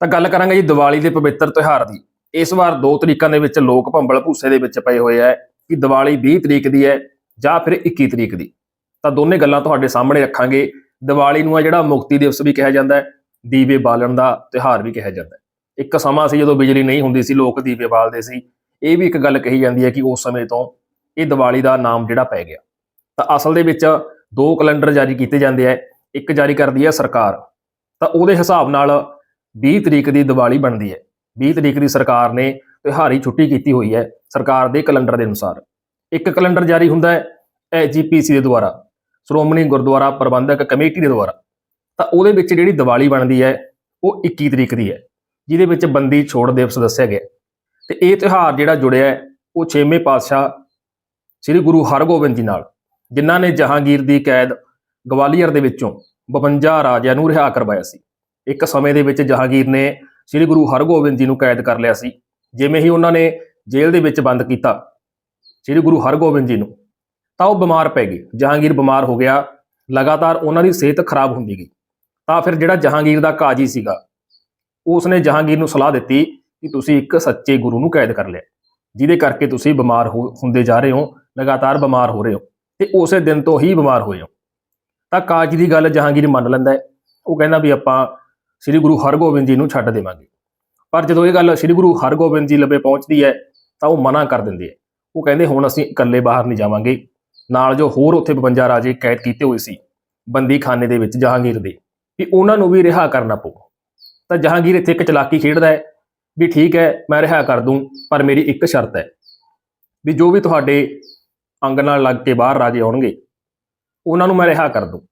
ਤਾਂ ਗੱਲ ਕਰਾਂਗੇ ਜੀ ਦੀਵਾਲੀ ਦੇ ਪਵਿੱਤਰ ਤਿਉਹਾਰ ਦੀ। ਇਸ ਵਾਰ ਦੋ ਤਰੀਕਾਂ ਦੇ ਵਿੱਚ ਲੋਕ ਭੰਬਲ ਭੂਸੇ ਦੇ ਵਿੱਚ ਪਏ ਹੋਏ ਆ ਕਿ ਦੀਵਾਲੀ 20 ਤਰੀਕ ਦੀ ਹੈ ਜਾਂ ਫਿਰ 21 ਤਰੀਕ ਦੀ। ਤਾਂ ਦੋਨੇ ਗੱਲਾਂ ਤੁਹਾਡੇ ਸਾਹਮਣੇ ਰੱਖਾਂਗੇ। ਦੀਵਾਲੀ ਨੂੰ ਆ ਜਿਹੜਾ ਮੁਕਤੀ ਦਿਵਸ ਵੀ ਕਿਹਾ ਜਾਂਦਾ ਹੈ, ਦੀਵੇ ਬਾਲਣ ਦਾ ਤਿਉਹਾਰ ਵੀ ਕਿਹਾ ਜਾਂਦਾ ਹੈ। ਇੱਕ ਸਮਾਂ ਸੀ ਜਦੋਂ ਬਿਜਲੀ ਨਹੀਂ ਹੁੰਦੀ ਸੀ, ਲੋਕ ਦੀਵੇ ਬਾਲਦੇ ਸੀ। ਇਹ ਵੀ ਇੱਕ ਗੱਲ ਕਹੀ ਜਾਂਦੀ ਹੈ ਕਿ ਉਸ ਸਮੇਂ ਤੋਂ ਇਹ ਦੀਵਾਲੀ ਦਾ ਨਾਮ ਜਿਹੜਾ ਪੈ ਗਿਆ। ਤਾਂ ਅਸਲ ਦੇ ਵਿੱਚ ਦੋ ਕੈਲੰਡਰ ਜਾਰੀ ਕੀਤੇ ਜਾਂਦੇ ਆ। ਇੱਕ ਜਾਰੀ ਕਰਦੀ ਹੈ ਸਰਕਾਰ। ਤਾਂ ਉਹਦੇ ਹਿਸਾਬ ਨਾਲ 20 ਤਰੀਕ ਦੀ ਦੀਵਾਲੀ ਬਣਦੀ ਹੈ। 20 ਤਰੀਕ ਦੀ ਸਰਕਾਰ ਨੇ ਤਿਉਹਾਰੀ ਛੁੱਟੀ ਕੀਤੀ ਹੋਈ ਹੈ ਸਰਕਾਰ ਦੇ ਕੈਲੰਡਰ ਦੇ ਅਨੁਸਾਰ। ਇੱਕ ਕੈਲੰਡਰ ਜਾਰੀ ਹੁੰਦਾ ਹੈ ਐਜੀਪੀਸੀ ਦੇ ਦੁਆਰਾ, ਸ਼੍ਰੋਮਣੀ ਗੁਰਦੁਆਰਾ ਪ੍ਰਬੰਧਕ ਕਮੇਟੀ ਦੇ ਦੁਆਰਾ। ਤਾਂ ਉਹਦੇ ਵਿੱਚ ਜਿਹੜੀ ਦੀਵਾਲੀ ਬਣਦੀ ਹੈ, ਉਹ 21 ਤਰੀਕ ਦੀ ਹੈ, ਜਿਹਦੇ ਵਿੱਚ ਬੰਦੀ ਛੋੜ ਦਿਵਸ ਦੱਸਿਆ ਗਿਆ। ਤੇ ਇਹ ਤਿਉਹਾਰ ਜਿਹੜਾ ਜੁੜਿਆ ਹੈ, ਉਹ 6ਵੇਂ ਪਾਤਸ਼ਾਹ ਸ੍ਰੀ ਗੁਰੂ ਹਰਗੋਬਿੰਦ ਜੀ ਨਾਲ, ਜਿਨ੍ਹਾਂ ਨੇ ਜਹਾਂਗੀਰ ਦੀ ਕੈਦ ਗਵਾਲੀਅਰ ਦੇ ਵਿੱਚੋਂ 52 ਰਾਜਿਆਂ ਨੂੰ ਰਿਹਾ ਕਰਵਾਇਆ ਸੀ। ਇੱਕ ਸਮੇਂ ਦੇ ਵਿੱਚ ਜਹਾਂਗੀਰ ਨੇ ਸ੍ਰੀ ਗੁਰੂ ਹਰਗੋਬਿੰਦ ਜੀ ਨੂੰ ਕੈਦ ਕਰ ਲਿਆ ਸੀ, ਜਿਵੇਂ ਹੀ ਉਹਨਾਂ ਨੇ ਜੇਲ੍ਹ ਦੇ ਵਿੱਚ ਬੰਦ ਕੀਤਾ ਸ੍ਰੀ ਗੁਰੂ ਹਰਗੋਬਿੰਦ ਜੀ ਨੂੰ, ਤਾਂ ਉਹ ਬਿਮਾਰ ਪੈ ਗਏ। ਜਹਾਂਗੀਰ ਬਿਮਾਰ ਹੋ ਗਿਆ, ਲਗਾਤਾਰ ਉਹਨਾਂ ਦੀ ਸਿਹਤ ਖਰਾਬ ਹੁੰਦੀ ਗਈ। ਤਾਂ ਫਿਰ ਜਿਹੜਾ ਜਹਾਂਗੀਰ ਦਾ ਕਾਜੀ ਸੀਗਾ ਉਸ ਨੇ ਜਹਾਂਗੀਰ ਨੂੰ ਸਲਾਹ ਦਿੱਤੀ ਕਿ ਤੁਸੀਂ ਇੱਕ ਸੱਚੇ ਗੁਰੂ ਨੂੰ ਕੈਦ ਕਰ ਲਿਆ, ਜਿਹਦੇ ਕਰਕੇ ਤੁਸੀਂ ਬਿਮਾਰ ਹੋ- ਹੁੰਦੇ ਜਾ ਰਹੇ ਹੋ, ਲਗਾਤਾਰ ਬਿਮਾਰ ਹੋ ਰਹੇ ਹੋ ਤੇ ਉਸੇ ਦਿਨ ਤੋਂ ਹੀ ਬਿਮਾਰ ਹੋਏ ਹੋ। ਤਾਂ ਕਾਜੀ ਦੀ ਗੱਲ ਜਹਾਂਗੀਰ ਮੰਨ ਲੈਂਦਾ ਉਹ ਕਹਿੰਦਾ ਵੀ ਆਪਾਂ ਸ੍ਰੀ ਗੁਰੂ ਹਰਗੋਬਿੰਦ ਜੀ ਨੂੰ ਛੱਡ ਦੇਵਾਂਗੇ। ਪਰ ਜਦੋਂ ਇਹ ਗੱਲ ਸ੍ਰੀ ਗੁਰੂ ਹਰਗੋਬਿੰਦ ਜੀ ਲਵੇ ਪਹੁੰਚਦੀ ਹੈ, ਤਾਂ ਉਹ ਮਨਾ ਕਰ ਦਿੰਦੇ ਆ। ਉਹ ਕਹਿੰਦੇ, ਹੁਣ ਅਸੀਂ ਇਕੱਲੇ ਬਾਹਰ ਨਹੀਂ ਜਾਵਾਂਗੇ। ਨਾਲ ਜੋ ਹੋਰ ਉੱਥੇ 52 ਰਾਜੇ ਕੈਦ ਕੀਤੇ ਹੋਏ ਸੀ, ਬੰਦੀਖਾਨੇ ਦੇ ਵਿੱਚ ਜਹਾਂਗੀਰ ਦੇ, ਵੀ ਉਹਨਾਂ ਨੂੰ ਵੀ ਰਿਹਾ ਕਰਨਾ ਪਊ। ਤਾਂ ਜਹਾਂਗੀਰ ਇੱਥੇ ਇੱਕ ਚਲਾਕੀ ਖੇਡਦਾ ਹੈ, ਵੀ ਠੀਕ ਹੈ, ਮੈਂ ਰਿਹਾ ਕਰ ਦੂੰ, ਪਰ ਮੇਰੀ ਇੱਕ ਸ਼ਰਤ ਹੈ, ਵੀ ਜੋ ਵੀ ਤੁਹਾਡੇ ਅੰਗ ਨਾਲ ਲੱਗ ਕੇ ਬਾਹਰ ਰਾਜੇ ਆਉਣਗੇ, ਉਹਨਾਂ ਨੂੰ ਮੈਂ ਰਿਹਾ ਕਰ ਦੂੰ।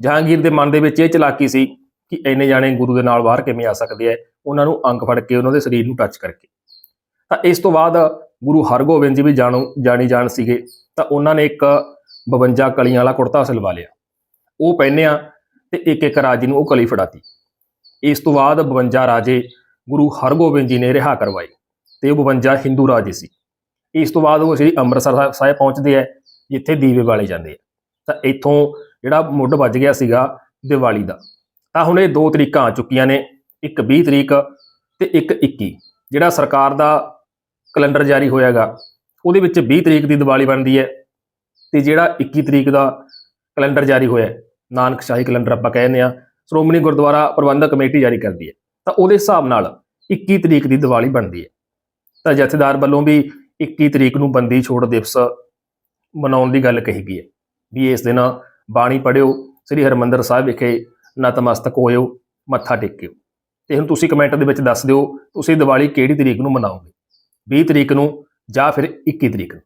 ਜਹਾਂਗੀਰ ਦੇ ਮਨ ਦੇ ਵਿੱਚ ਇਹ ਚਲਾਕੀ ਸੀ ਕਿ ਇੰਨੇ ਜਾਣੇ ਗੁਰੂ ਦੇ ਨਾਲ ਬਾਹਰ ਕਿਵੇਂ ਆ ਸਕਦੇ ਆ ਉਹਨਾਂ ਨੂੰ ਅੰਗ ਫੜ ਕੇ, ਉਹਨਾਂ ਦੇ ਸਰੀਰ ਨੂੰ ਟੱਚ ਕਰਕੇ। ਤਾਂ ਇਸ ਤੋਂ ਬਾਅਦ ਗੁਰੂ ਹਰਗੋਬਿੰਦ ਜੀ ਵੀ ਜਾਣੋ, ਜਾਣੀ ਜਾਣ ਸੀਗੇ, ਤਾਂ ਉਹਨਾਂ ਨੇ ਇੱਕ 52 ਕਲੀਆਂ ਵਾਲਾ ਕੁੜਤਾ ਸਿਲਵਾ ਲਿਆ। ਉਹ ਪਹਿਨਿਆ ਤੇ ਇੱਕ ਇੱਕ ਰਾਜੇ ਨੂੰ ਉਹ ਕਲੀ ਫੜਾਤੀ। ਇਸ ਤੋਂ ਬਾਅਦ 52 ਰਾਜੇ ਗੁਰੂ ਹਰਗੋਬਿੰਦ ਜੀ ਨੇ ਰਿਹਾ ਕਰਵਾਏ ਤੇ ਉਹ 52 ਹਿੰਦੂ ਰਾਜੇ ਸੀ। ਇਸ ਤੋਂ ਬਾਅਦ ਉਹ ਸ੍ਰੀ ਅੰਮ੍ਰਿਤਸਰ ਸਾਹਿਬ- ਸਾਹਿਬ ਪਹੁੰਚਦੇ ਆ ਜਿੱਥੇ ਦੀਵੇ ਵਾਲੇ ਜਾਂਦੇ ਆ ਤਾਂ ਇੱਥੋਂ ਜਿਹੜਾ ਮੁੱਢ ਵੱਜ ਗਿਆ ਸੀਗਾ ਦੀਵਾਲੀ ਦਾ। ਤਾਂ ਹੁਣ ਇਹ ਦੋ ਤਰੀਕਾਂ ਆ ਚੁੱਕੀਆਂ ਨੇ, ਇੱਕ 20 ਤਰੀਕ ਤੇ ਇੱਕ 21 ਜਿਹੜਾ ਸਰਕਾਰ ਦਾ ਕੈਲੰਡਰ ਜਾਰੀ ਹੋਇਆਗਾ, ਉਹਦੇ ਵਿੱਚ 20 ਤਰੀਕ ਦੀ ਦੀਵਾਲੀ ਬਣਦੀ ਹੈ ਤੇ ਜਿਹੜਾ 21 ਤਰੀਕ ਦਾ ਕੈਲੰਡਰ ਜਾਰੀ ਹੋਇਆ ਨਾਨਕ ਸ਼ਾਹੀ ਕੈਲੰਡਰ ਆਪਾਂ ਕਹਿੰਦੇ ਆ ਸ਼੍ਰੋਮਣੀ ਗੁਰਦੁਆਰਾ ਪ੍ਰਬੰਧਕ ਕਮੇਟੀ ਜਾਰੀ ਕਰਦੀ ਹੈ, ਤਾਂ ਉਹਦੇ ਹਿਸਾਬ ਨਾਲ 21 ਤਰੀਕ ਦੀ ਦੀਵਾਲੀ ਬਣਦੀ ਹੈ। ਤਾਂ ਜਥੇਦਾਰ ਵੱਲੋਂ ਵੀ 21 ਤਰੀਕ ਨੂੰ ਬੰਦੀ ਛੋੜ ਦਿਵਸ ਮਨਾਉਣ ਦੀ ਗੱਲ ਕਹੀ ਗਈ ਹੈ, ਵੀ ਇਸ ਦਿਨ ਬਾਣੀ ਪੜਿਓ ਸ੍ਰੀ ਹਰਮੰਦਰ ਸਾਹਿਬ ਵਿਖੇ ਨਤਮਸਤਕ ਹੋਇਓ, ਮੱਥਾ ਟੇਕਿਓ। ਤੇ ਹੁਣ ਤੁਸੀਂ ਕਮੈਂਟ ਦੇ ਵਿੱਚ ਦੱਸ ਦਿਓ, ਤੁਸੀਂ ਦੀਵਾਲੀ ਕਿਹੜੀ ਤਰੀਕ ਨੂੰ ਮਨਾਓਗੇ? 20 ਤਰੀਕ ਨੂੰ ਜਾਂ ਫਿਰ 21 ਤਰੀਕ ਨੂੰ?